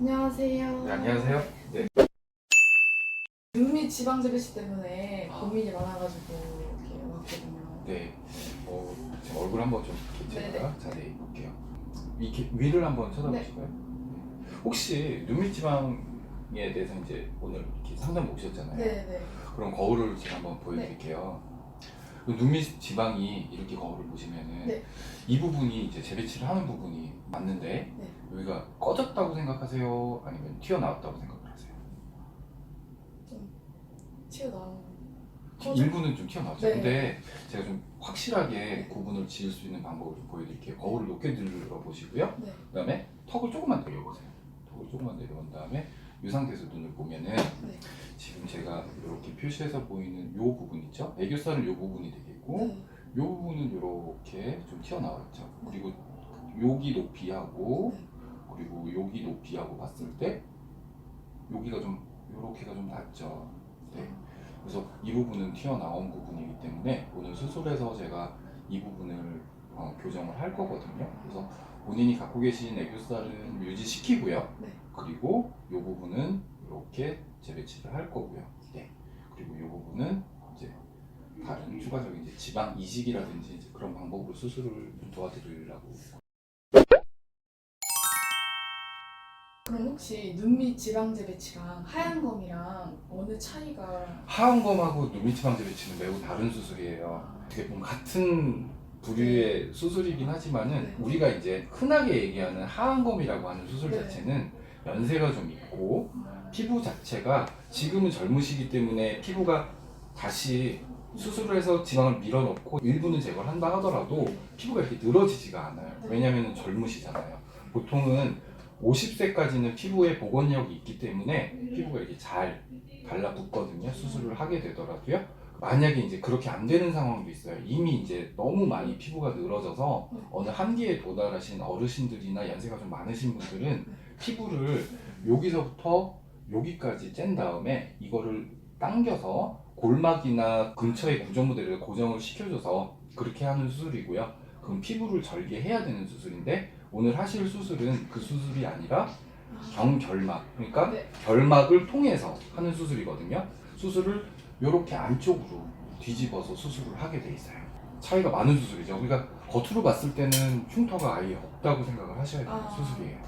안녕하세요. 네. 눈밑 지방 재배치 때문에 아. 고민이 많아가지고 이렇게 왔거든요. 네. 어, 제 얼굴 한번 좀 이렇게. 제가 자세히 볼게요. 이렇게 위를 한번 쳐다보실까요? 네. 혹시 눈밑 지방에 대해서 이제 오늘 이렇게 상담 오셨잖아요. 네 네. 그럼 거울을 제가 한번 보여드릴게요. 그 눈밑 지방이 이렇게 거울을 보시면은 네. 이 부분이 이제 재배치를 하는 부분이 맞는데 네. 여기가 꺼졌다고 생각하세요? 아니면 튀어나왔다고 생각을 하세요? 튀어나온. 일부는 좀 튀어나왔죠. 네. 근데 제가 좀 확실하게 구분을 지을 수 있는 방법을 좀 보여드릴게요. 거울을 높게 들어 보시고요. 네. 그다음에 턱을 조금만 내려보세요. 턱을 조금만 내려본 다음에 이 상태에서 눈을 보면은 네. 표시해서 보이는 이 부분 있죠? 애교살은 이 부분이 되겠고 네. 이 부분은 이렇게 좀 튀어나와 있죠. 그리고 여기 높이하고 네. 그리고 여기 높이하고 봤을 때 여기가 좀 이렇게가 좀 낮죠. 네. 그래서 이 부분은 튀어나온 부분이기 때문에 오늘 수술해서 제가 이 부분을 어, 교정을 할 거거든요. 그래서 본인이 갖고 계신 애교살은 유지시키고요. 네. 그리고 이 부분은 이렇게 재배치를 할 거고요. 네. 그리고 이 부분은 이제 다른 추가적인 이제 지방 이식이라든지 이제 그런 방법으로 수술을 좀 도와드리려고. 그럼 혹시 눈밑 지방 재배치랑 하얀 검이랑 어느 차이가? 하얀 검하고 눈밑 지방 재배치는 매우 다른 수술이에요. 어떻게 보면 같은 부류의 수술이긴 하지만은 네. 우리가 이제 흔하게 얘기하는 하얀검이라고 하는 수술 네. 자체는 연세가 좀 있고 피부 자체가 지금은 젊으시기 때문에 피부가 다시 수술을 해서 지방을 밀어넣고 일부는 제거를 한다 하더라도 피부가 이렇게 늘어지지가 않아요. 네. 왜냐하면 젊으시잖아요. 보통은 50세까지는 피부에 복원력이 있기 때문에 피부가 이렇게 잘 달라붙거든요. 수술을 하게 되더라도요. 만약에 이제 그렇게 안 되는 상황도 있어요. 이미 이제 너무 많이 피부가 늘어져서 어느 한계에 도달하신 어르신들이나 연세가 좀 많으신 분들은 피부를 여기서부터 여기까지 짠 다음에 이거를 당겨서 골막이나 근처의 구조물들을 고정을 시켜줘서 그렇게 하는 수술이고요. 그럼 피부를 절개해야 되는 수술인데 오늘 하실 수술은 그 수술이 아니라 경결막 그러니까 네. 결막을 통해서 하는 수술이거든요. 수술을 이렇게 안쪽으로 뒤집어서 수술을 하게 돼 있어요. 차이가 많은 수술이죠. 우리가 겉으로 봤을 때는 흉터가 아예 없다고 생각을 하셔야 되는 아, 수술이에요.